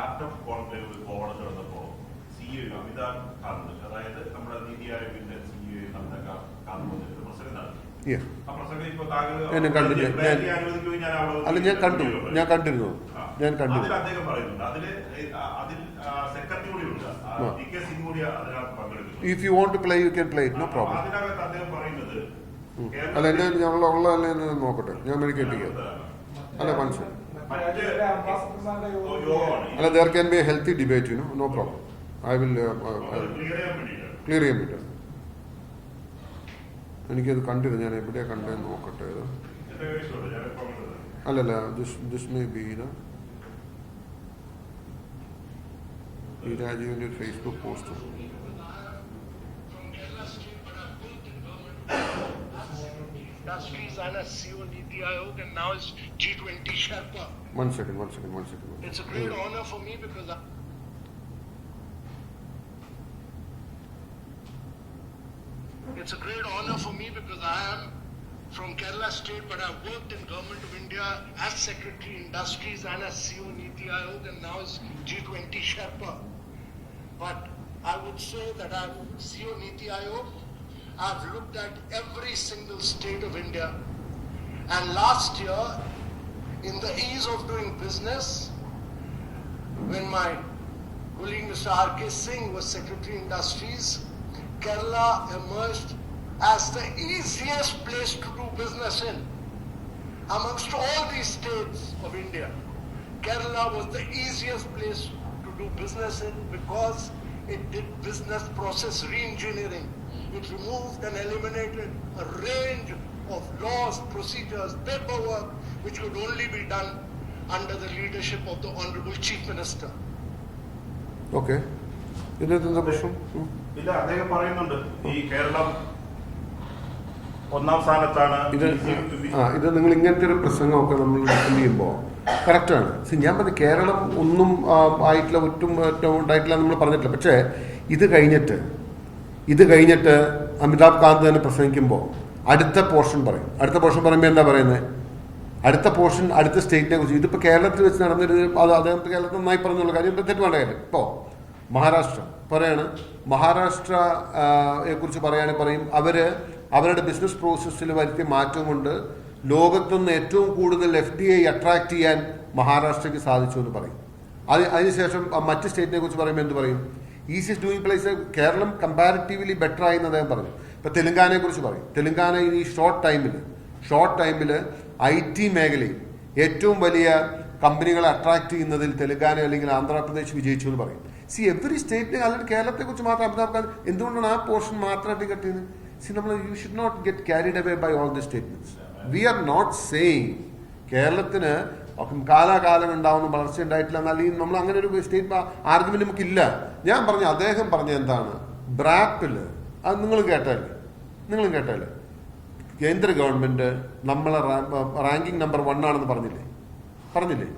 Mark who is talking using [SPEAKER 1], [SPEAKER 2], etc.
[SPEAKER 1] Art of conclave ഒരു നടന്നപ്പോൾ നടന്നപ്പോ CEO Amitabh Kant അതായത് നമ്മുടെ നീതി ആയോഗിന്റെ സിഇഒ അമിതാഭ് കാ- കാന്ത് വന്നിട്ട് പ്രസംഗം നടത്തി.
[SPEAKER 2] അല്ല ഞാൻ കണ്ടു. ഞാൻ കണ്ടിരുന്നു. ഞാൻ കണ്ടു. If you want to play you can play it no problem അല്ല എന്നെ ഞങ്ങൾ നോക്കട്ടെ. ഞാൻ മെഡിക്കേറ്റ് ചെയ്യാം അല്ല മനസ്സിലായി. അല്ല there can be a healthy debate you no problem I will
[SPEAKER 1] clear ചെയ്യാൻ
[SPEAKER 2] പറ്റും എനിക്കത് കണ്ടിരുന്നു ഞാൻ എവിടെയാ കണ്ടേ നോക്കട്ടെ ഇത്. അല്ലല്ല ദിസ് മേ ബി ഇത് ഈ രാജീവിന്റെ ഒരു Facebook post
[SPEAKER 3] industries and a CEO Niti Aayog and now is G20 Sherpa.
[SPEAKER 2] One second, one second, one second. One second.
[SPEAKER 3] It's a great
[SPEAKER 2] yeah.
[SPEAKER 3] honor for me because I... It's a great honor for me because I am from Kerala state, but I've worked in Government of India as Secretary Industries and as CEO Niti Aayog and now as G20 Sherpa. But I would say that I'm CEO Niti Aayog I've looked at every single state of India. And last year, in the ease of doing business, when my colleague Mr. R.K. Singh was Secretary Industries, Kerala emerged as the easiest place to do business in. Amongst all these states of India, Kerala was the easiest place to do business in because it did business process re-engineering. It removed and eliminated a range of laws, procedures, paperwork, which could only be done under the leadership of the Honorable Chief Minister.
[SPEAKER 2] Okay എന്താ പ്രശ്നം?
[SPEAKER 1] ഇല്ല അദ്ദേഹം പറയുന്നുണ്ട് ഈ കേരളം ഒന്നാം സ്ഥാനത്താണ്
[SPEAKER 2] ഇത് ആ ഇത് നിങ്ങൾ ഇങ്ങനത്തെ ഒരു പ്രസംഗമൊക്കെ നമ്മൾ ചെയ്യുമ്പോൾ കറക്റ്റാണ് ഞാൻ പറഞ്ഞു കേരളം ഒന്നും ആയിട്ടില്ല ഒറ്റും ഉണ്ടായിട്ടില്ല നമ്മൾ പറഞ്ഞിട്ടില്ല. പക്ഷേ ഇത് കഴിഞ്ഞിട്ട് ഇത് കഴിഞ്ഞിട്ട് അമിതാഭ് കാന്ത് തന്നെ പ്രസംഗിക്കുമ്പോൾ അടുത്ത പോർഷൻ പറയും. അടുത്ത പോർഷൻ പറയുമ്പോൾ എന്താ പറയുന്നത് അടുത്ത പോർഷൻ അടുത്ത സ്റ്റേറ്റിനെ കുറിച്ച്. ഇതിപ്പോൾ കേരളത്തിൽ വെച്ച് നടന്നൊരു അത് അദ്ദേഹം കേരളത്തിൽ നന്നായി പറഞ്ഞുള്ള കാര്യം ഇപ്പം തെറ്റ് വേണ്ട കാര്യം. ഇപ്പോൾ മഹാരാഷ്ട്ര പറയാണ്. മഹാരാഷ്ട്ര ആ, യെ കുറിച്ച് പറയുകയാണെങ്കിൽ പറയും അവർ അവരുടെ ബിസിനസ് പ്രോസസ്സിൽ വരുത്തിയ മാറ്റം കൊണ്ട് ലോകത്തുനിന്ന് ഏറ്റവും കൂടുതൽ എഫ് ഡി ഐ അട്രാക്ട് ചെയ്യാൻ മഹാരാഷ്ട്രയ്ക്ക് സാധിച്ചു എന്ന് പറയും. അത് അതിനുശേഷം മറ്റ് സ്റ്റേറ്റിനെ കുറിച്ച് പറയുമ്പോൾ എന്ത് പറയും? Easiest doing place Kerala comparatively better ആയി എന്ന് അദ്ദേഹം പറഞ്ഞു ഇപ്പൊ തെലുങ്കാനയെ കുറിച്ച് പറയും. തെലുങ്കാന ഈ ഷോർട്ട് ടൈമിൽ ഷോർട്ട് ടൈമിൽ ഐ ടി മേഖലയിൽ ഏറ്റവും വലിയ കമ്പനികളെ അട്രാക്ട് ചെയ്യുന്നതിൽ തെലുങ്കാന അല്ലെങ്കിൽ ആന്ധ്രാപ്രദേശ് വിജയിച്ചു എന്ന് പറയും. സി എവറി സ്റ്റേറ്റിനെ അല്ലെങ്കിൽ കേരളത്തെ കുറിച്ച് മാത്രം അമിതാഭ് എന്തുകൊണ്ടാണ് ആ പോർഷൻ മാത്രമായിട്ട് കട്ട് സി നമ്മൾ you should not get carried away by all the statements we are not saying കേരളത്തിന് കാലാകാലം ഉണ്ടാവുന്ന വളർച്ച ഉണ്ടായിട്ടില്ല എന്നാൽ ഈ നമ്മൾ അങ്ങനെ ഒരു സ്റ്റേറ്റ് ആർഗ്യുമെന്റ് നമുക്കില്ല. ഞാൻ പറഞ്ഞു അദ്ദേഹം പറഞ്ഞ എന്താണ്? ബ്രാപ്പിൽ അത് നിങ്ങൾ കേട്ടല്ലേ നിങ്ങളും കേട്ടല്ലേ കേന്ദ്ര ഗവൺമെന്റ് നമ്മളെ റാങ്കിങ് നമ്പർ വൺ ആണെന്ന് പറഞ്ഞില്ലേ? പറഞ്ഞില്ലേ?